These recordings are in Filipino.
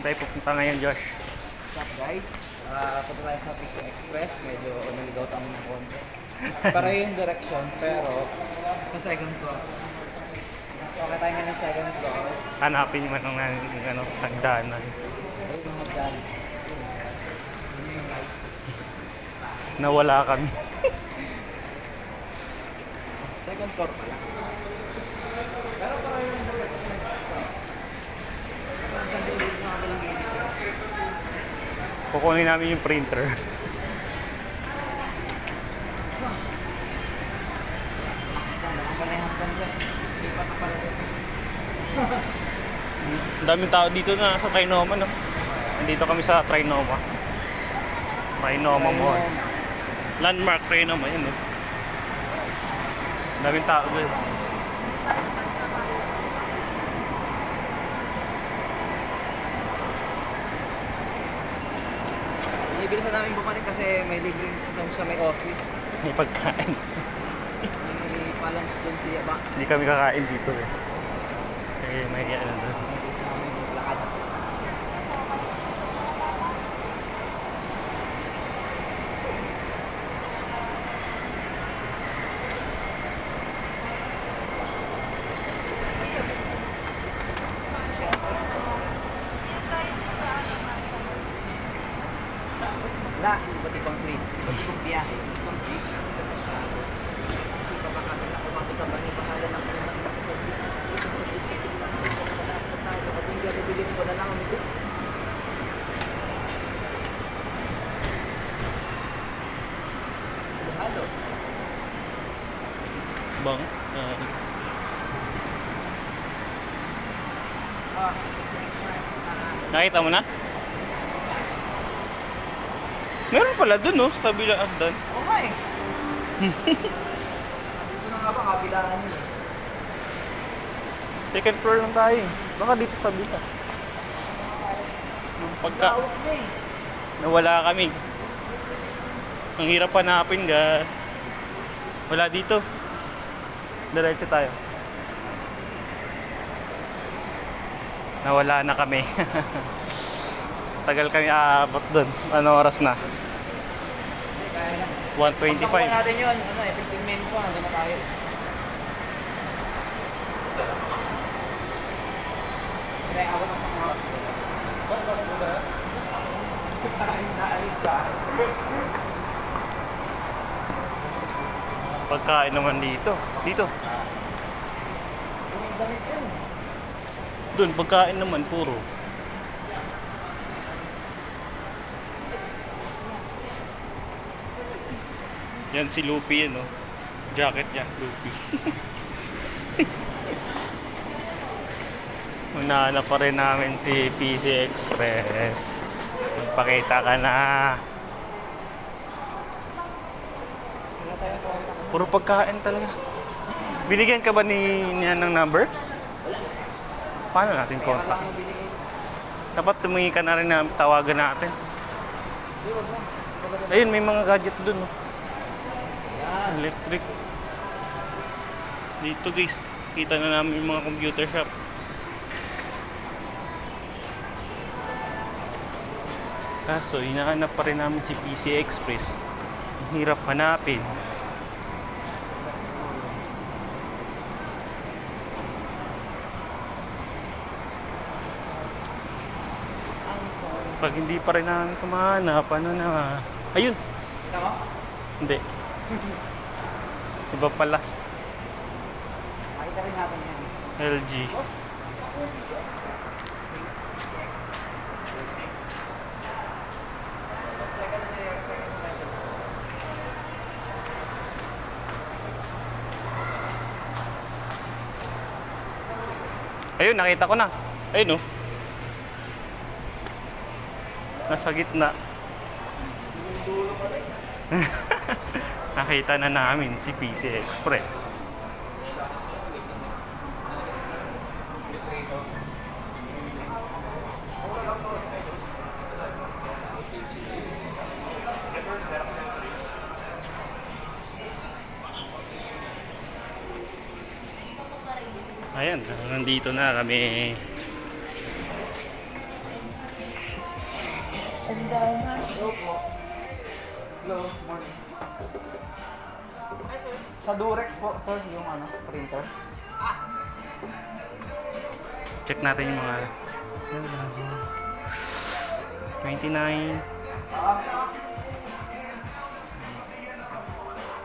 Saan tayo pupunta ngayon, Josh? What's up guys? Ah, punta tayo sa Pixie Express. Medyo naligaw tayo ng konti. Para yung direction, pero sa second floor. Okay tayo ngayon sa second floor. Hanapin naman ng ano, hagdanan. Nawala kami. Second floor pala. Pero para yung direction. Ang ganda yung mga kabilang gilid. Kukunin namin yung printer. Daming tao dito na sa Trinoma, no? Nandito kami sa Trinoma. Trinoma Mall. Landmark Trinoma, yun, no? Ang daming tao doon. Ibilisan namin bumalik kasi may libreng doon sa may office. May pagkain. May palang doon siya ba? Hindi kami kakain dito, eh. Kasi may ano doon. Ibilisan namin lakad. Last, iba't ibang train, iba't ibang biyahe, isang jeep, sa Katasya. Hindi pa makakala ko bakit sa bani pangalan ng mga mga sa jeep. Isang sa jeep, kasi lang ako sa lahat ng tayo. At hindi ako bilhin ko na lang ang ito. Halo. Bang? Ah, Ah. Ah, nakita mo na? Meron pala dun, no? Sa kabila agdan. Okay. Dito na nga ba kabilaan yun. Second floor lang tayo. eh. Baka dito sa kabila. Nung Pagka nawala kami. Ang hirap hanapin ga. Wala dito. Diretso tayo. Nawala na kami. Tagal kami aabot doon. Ano oras na? Hindi, kaya lang. 125. Pagkakuha natin yun, ano eh, 15 minutes pa, nandun na tayo. Hindi, ako ng mga oras. Mo ba? Kain na ayun ka. Pagkain naman dito. Dito. Doon, pagkain naman puro. Yan si Luffy yan, no? Jacket niya, Luffy. Unahanap pa rin namin si PC Express. Magpakita ka na. Wala tayo kontak. Puro pagkain talaga. Binigyan ka ba ni niya ng number? Paano natin contact? Dapat tumingi ka na rin na tawagan natin. Ayun, may mga gadget dun. Yan. Electric. Dito guys, kita na namin yung mga computer shop. Kaso, hinahanap pa rin namin si PC Express. Ang hirap hanapin. Pag hindi pa rin namin kumahanap, ano na? Ayun! Mo? Hindi. Iba pala. Makita rin natin yan. LG. Ayun, nakita ko na. Ayun oh. Nasa gitna. nakita na namin si PC Express. Ayan, nandito na kami Durex po, sir, yung ano, printer. Check natin yung mga... 29.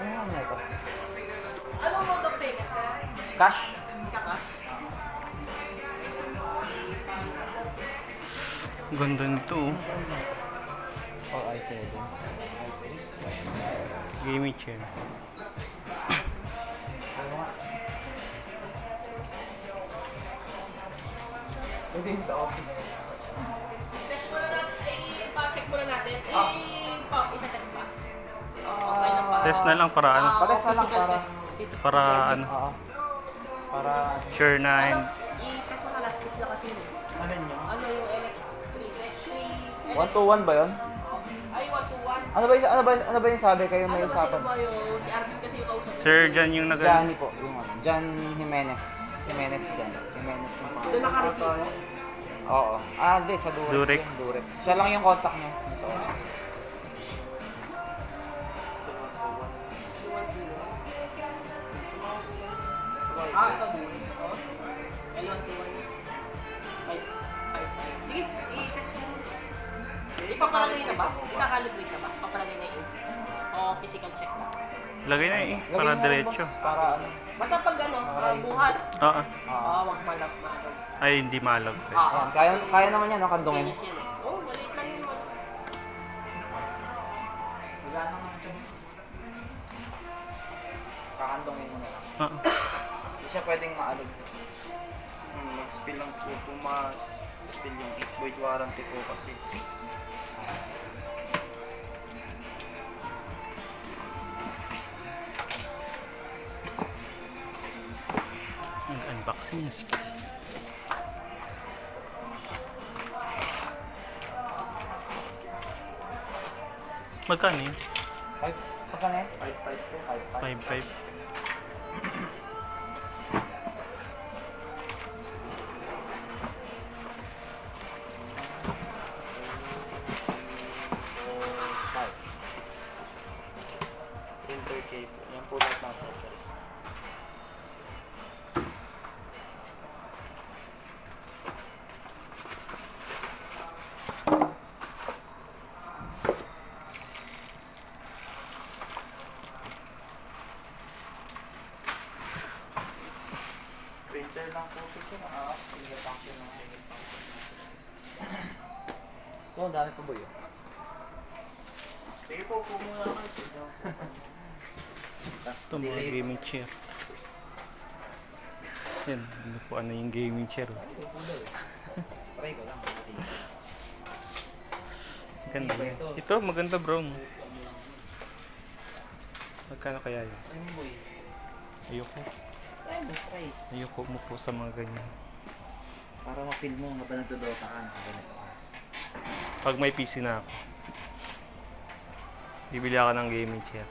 Ano yung ano ito? Ano mode of payment, sir? Cash? Kakash? Ganda nito oh. Oh, i7. Gaming chair. Pwede yung sa office. Test muna natin, ay, pa-check muna natin. Ah. Eh, pa, itatest pa. Okay na pa. Test na lang para ano. Ah, Pa-test na lang physical para- test. Physical Para test. ano. Oo. Para... Sure na Ano, and i-test mo na last test na kasi yun. Ano nyo? Ano yung NX3? 3, 1 to 1 ba yun? Ay, 1 to 1. Ano ba yung, ano ba, ano ba yung sabi kayo may Ano ba usapan? sino ba yung, si Arvin kasi yung kausap. Sir Jan yung nag Johnny po, yung ano, John Jimenez. Jimenez Jan. Jimenez na Doon pangalan. naka-receive. Oo. Ah, hindi, sa Durex. Durex. Yun, Durex. Siya lang yung contact niya. So, Ah, ito, Durex. Oh. L1 to 1 niya. Ay, ay, ay. Sige, i-test mo. Ipapalagay na ba? Ikakalibrate na ba? Papalagay na yun. O physical check lang. Lagay na eh. lagyan Para diretso. boss, Para ano. Basta pag ano, ah, buhat. Oo. Ah. Ah, wag malap malap. Ay, hindi malag. Ah, ah. Ayan, kaya, kaya naman yan, no, kandungin. Kinis yan eh. Oh, maliit lang yung mga. Wala naman siya. Kakandungin mo na lang. Oo. Hindi siya pwedeng maalog. Hmm, mag-spill lang po pumas. Spill yung 8 void warranty po kasi. Unboxing. Magkano yun? Five, pagka na yan? 5-5 po. Five, five. 5.5. Five. Printer cable. Yan po lahat ng accessories. Printer lang po ito. Ah, single function lang. Single function. Oo, dami pa boy. Sige po, po muna kayo. Ito mga gaming chair. Yan, ano po ano yung gaming chair. oh. Try ko lang. Ganda. Ito, maganda brown. Magkano kaya yun? Ayoko. Ayoko mo po sa mga ganyan. Para ma-feel mo habang nagdodota ka. Pag may PC na ako, bibili ako ng gaming chair.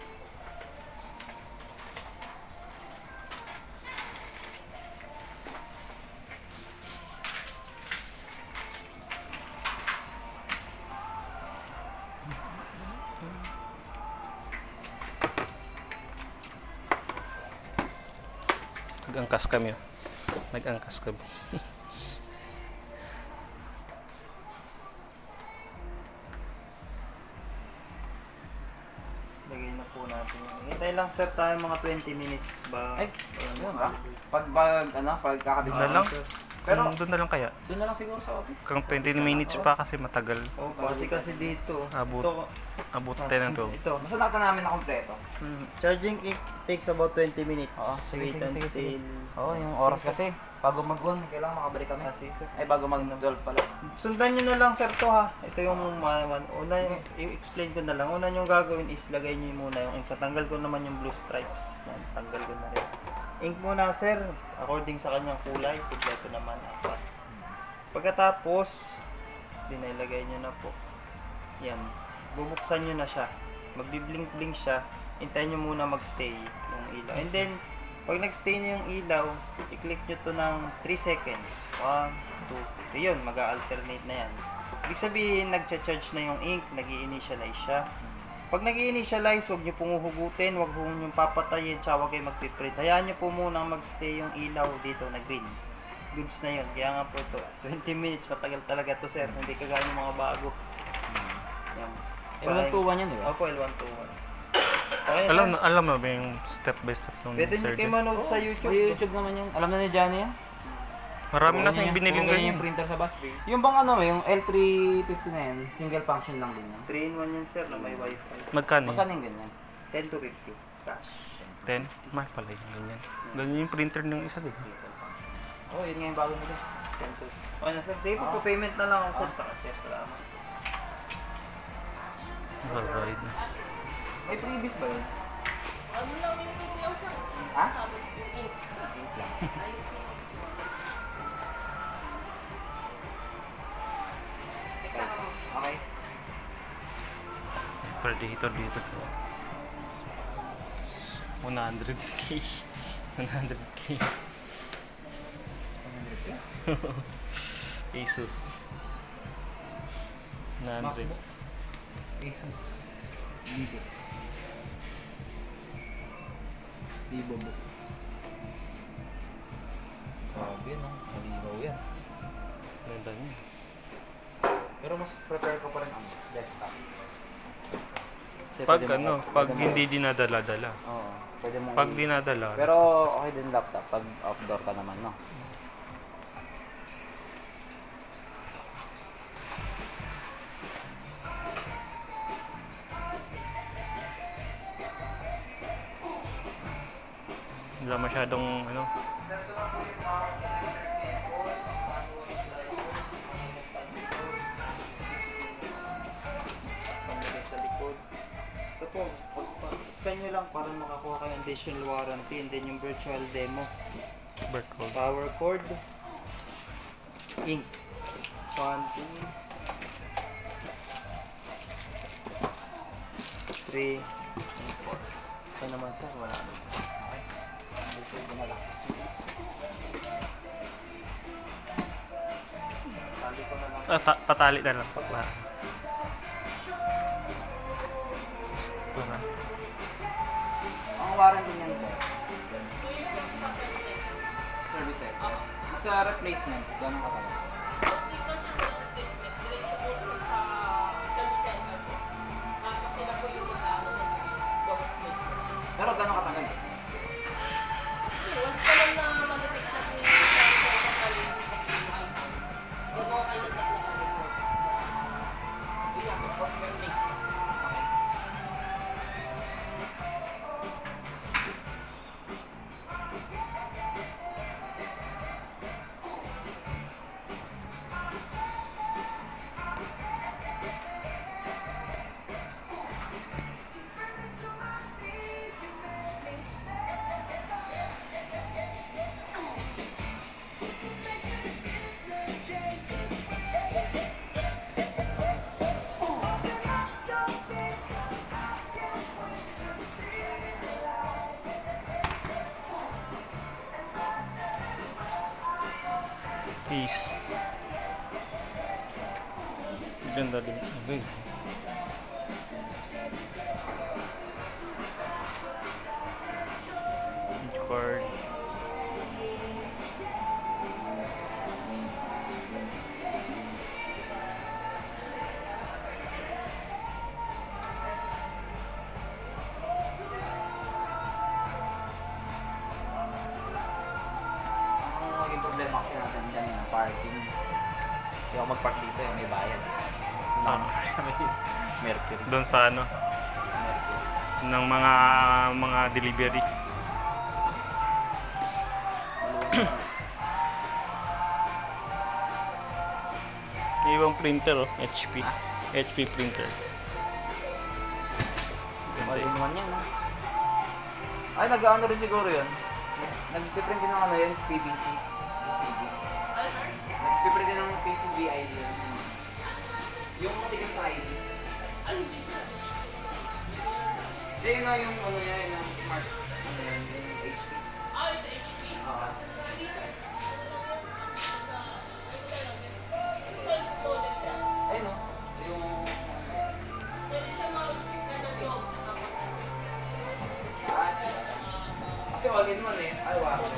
Nag-angkas kami. oh. Nag-angkas kami. po natin. Hintay lang sir tayo mga 20 minutes ba? Ay, Ano ba? Pag, pag, ano, pag kakabit na lang. Pero, doon na lang kaya. doon na lang siguro sa office. Kung 20 minutes pa kasi matagal. Oh, kasi kasi dito. Abot. Ito, Abot tayo ng 12. ito. Basta nakita namin na kompleto. Hmm, Charging it takes about 20 minutes. Oo, sige, sige, sige, sige. Oo, yung oras kasi. Bago mag-1, kailangan makabalik kami. Ah, sige. Ay, bago mag-12 pala. Sundan nyo na lang sir to ha. Ito yung mga one. Una yung, i-explain ko na lang. Una yung gagawin is lagay nyo muna yung ink. Tatanggal ko naman yung blue stripes. Yan, tanggal ko na rin. Ink muna sir. According sa kanyang kulay. Kompleto naman. Apat. Pagkatapos, dinailagay nyo na po. Yan. Bubuksan nyo na siya. Magbiblink-blink siya. Hintayin nyo muna magstay yung ilaw. And then, pag nag-stay na yung ilaw, i-click nyo to ng 3 seconds. 1, 2, 3. Yun, mag-alternate na yan. Ibig sabihin, nagcha-charge na yung ink, nag initialize siya. Pag nag initialize huwag nyo pong uhugutin, huwag po nyo papatayin, tsaka huwag kayo magpiprint. Hayaan nyo po muna magstay yung ilaw dito na green. Goods na yun. Kaya nga po ito, 20 minutes, matagal talaga to sir. Hindi kagaya ng mga bago. Yan. L121 yan, di ba? Opo, L121. Okay, Alam alam na ba yung step by step ng Pwede nyo kayo manood sa YouTube. Sa YouTube naman yan. Alam na ni Johnny yan. Marami na ganyan- biniling puro ganyan ganyan. yung printer sa ba? Yung bang ano, yung L350 na yan, single function lang din yan. 3 in 1 yan sir na may wifi. Magkano yun? Magkano yung ganyan? 10 to 50 cash. 10? Mahal pala yung ganyan. Ganyan yung printer ng isa, di ba? Oh, yun nga yung bago nito. 10 to Okay na sir, sige po, payment na lang ako sir sa cashier. Salamat. Alright na. May previous ba yun? Ano lang yung ito yung sa Ha? Sabi yung ink. Ink lang. Predator dito. 100k. 100k. Asus. 100. Asus. Vivo. Vivo book. Grabe, no? Malinaw yan. Ganda niya. Pero mas prepare ko pa rin ang desktop. Kasi Pag pwede ano, pag pwede hindi dinadala-dala. Oo. Pwede mo... Pag dinadala, Pero okay din laptop pag outdoor ka naman, no? wala masyadong ano. Po, scan nyo lang para makakuha kayo ng additional warranty and then yung virtual demo. Barcode. Power cord. Ink. Two. Three. and four. Ito naman sir, wala. Okay. Reserve ko na lang. Tali ko na lang. Ah, ta- patali na lang. Warranty niyan, sir. Service set. Sa replacement, gano'ng katagal? Hindi ko siya Ganda din. Guys. Mercury. Doon sa ano, Mercury. ng mga mga delivery. Ibang printer oh, HP. HP printer. All in one yan, no? Ay, nag-ano rin siguro yun. Nag-print din ng ano yun, PVC. PCB. Nag-print din ng PCB ID yun. Yung matigas na ID. Ay, hindi na yung ano niya, yung smart. Ano yan, yung HP. Ah, it's HP? Oo. Ah. Hindi, sir. Ay, no. Yung... Pwede siya mag-sinagot. Ah, Kasi all in one eh. Ay, wow.